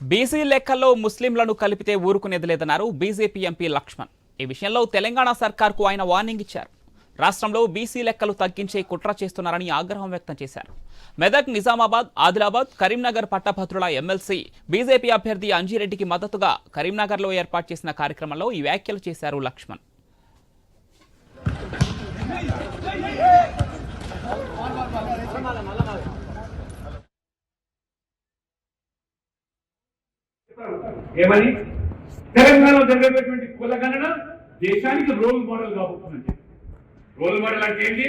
BC లెక్కల్లో ముస్లింలను కలిపితే ఊరుకునేదిలేదన్నారు బీజేపీ ఎంపీ లక్ష్మణ్. ఈ విషయంలో తెలంగాణ సర్కార్కు ఆయన వార్నింగ్ ఇచ్చారు. రాష్ట్రంలో బీసీ లెక్కలు తగ్గించే కుట్ర చేస్తున్నారని ఆగ్రహం వ్యక్తం చేశారు. మెదక్ నిజామాబాద్ ఆదిలాబాద్ కరీంనగర్ పట్టభద్రుల ఎమ్మెల్సీ బీజేపీ అభ్యర్థి అంజిరెడ్డికి మద్దతుగా కరీంనగర్లో ఏర్పాటు చేసిన కార్యక్రమంలో ఈ వ్యాఖ్యలు చేశారు లక్ష్మణ్. ఏమని? తెలంగాణలో జరిగేటటువంటి కులగణన దేశానికి రోల్ మోడల్ కాబోతుందండి రోల్ మోడల్ అంటే ఏంటి?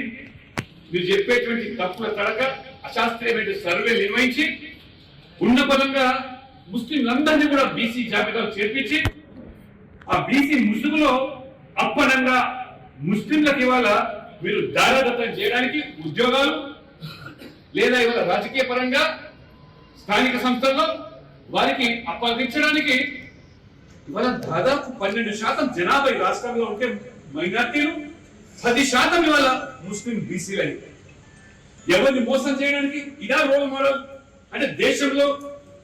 మీరు చెప్పేటువంటి తప్పుల తడక అశాస్త్రీయమైన సర్వే నిర్వహించి ఉన్న పదంగా ముస్లింలందరినీ కూడా బీసీ జాబితాలో చేర్పించి ఆ బీసీ ముసుగులో అప్పనంగా ముస్లింలకు ఇవాళ మీరు దారదత్తం చేయడానికి ఉద్యోగాలు లేదా ఇవాళ రాజకీయ పరంగా స్థానిక సంస్థల్లో వారికి అప్పగించడానికి ఇవాళ దాదాపు పన్నెండు శాతం జనాభా ఈ రాష్ట్రంలో ఉంటే మైనార్టీలు పది శాతం ఇవాళ ముస్లిం బీసీలు ఎవరిని మోసం చేయడానికి ఇదా రోల్ మోడల్ అంటే దేశంలో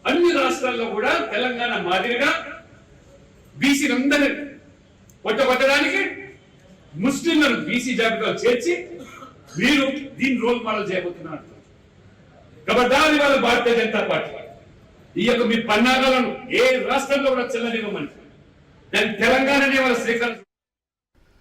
అన్ని రాష్ట్రాల్లో కూడా తెలంగాణ మాదిరిగా బీసీలందరినీ కొట్టగొట్టడానికి ముస్లింలను బీసీ జాబితాలో చేర్చి మీరు దీన్ని రోల్ మోడల్ చేయబోతున్నారు. దాని వాళ్ళ భారతీయ జనతా పార్టీ ఈ యొక్క మీ పన్నాగాలను ఏ రాష్ట్రంలో కూడా చెల్లనివ్వమని. దాన్ని తెలంగాణనే వాళ్ళ స్వీకరించారు